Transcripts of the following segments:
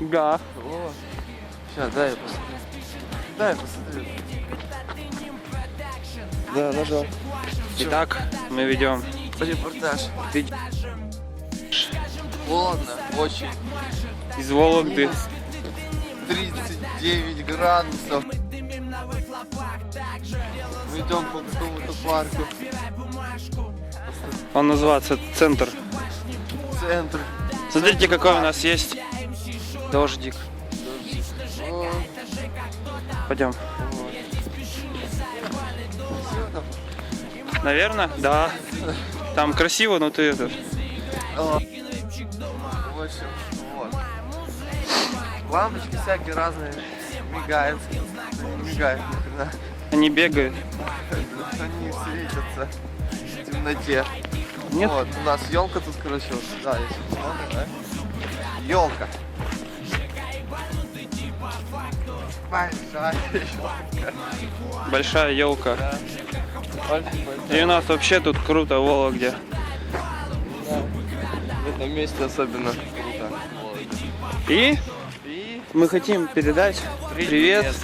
Да. О, сейчас, дай я посмотрю. Дай я посмотрю. Да, нажал. Итак, мы ведем Репортаж. Ты- Холодно, очень. из Вологды. 39 градусов. Мы идем по какому-то парку. Он называется Центр. Центр. Смотрите, какой у нас есть дождик. О, Пойдем. вот. Наверное? Да. Там красиво, но ты это... В общем, вот. Лампочки всякие разные мигают. Не мигают ни хрена. Они бегают. Они светятся в темноте. Нет? Вот, у нас елка тут, короче, вот сюда есть. Смотрим, да? Елка. Большая елка. Большая елка. Да. И у нас вообще тут круто в Вологде. Да. В этом месте особенно круто. И И мы хотим передать привет.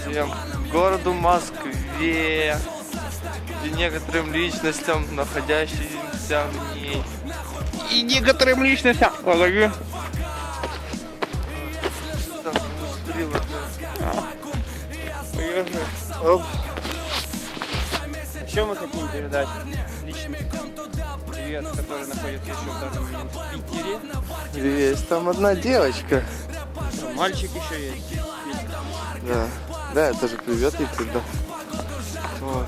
всем городу Москве и некоторым личностям, находящимся в ней. И некоторым личностям. Оп. Еще мы хотим передать личный привет, который находится еще в данный момент в Питере. Есть там одна девочка. Мальчик еще есть. Да. Да, я тоже привет ей тогда. Вот.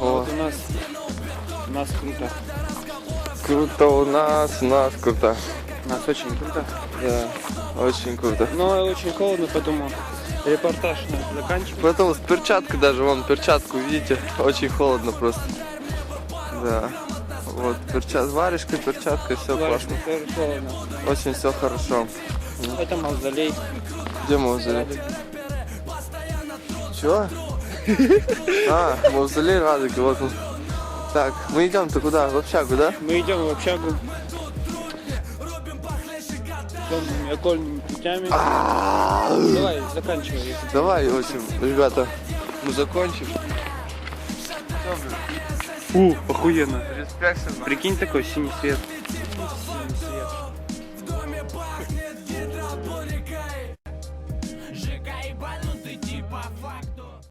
Вот у нас, у нас круто. круто у нас, у нас круто. У нас очень круто. Да, очень круто. Но очень холодно, поэтому репортаж заканчиваем. Поэтому с перчаткой даже, вон перчатку, видите, очень холодно просто. Да. Вот, перчат, варежка, перчатка, все Варежка классно. тоже холодно. Очень все хорошо. Это мавзолей. Где мавзолей? Чего? А, мавзолей Радуги, вот он. Так, мы идем-то куда? В общагу, да? Мы идем в общагу. Темными окольными путями. Давай, заканчивай. если Давай, в общем, ребята, мы закончим. Фу, охуенно. Респект. Прикинь, такой синий свет.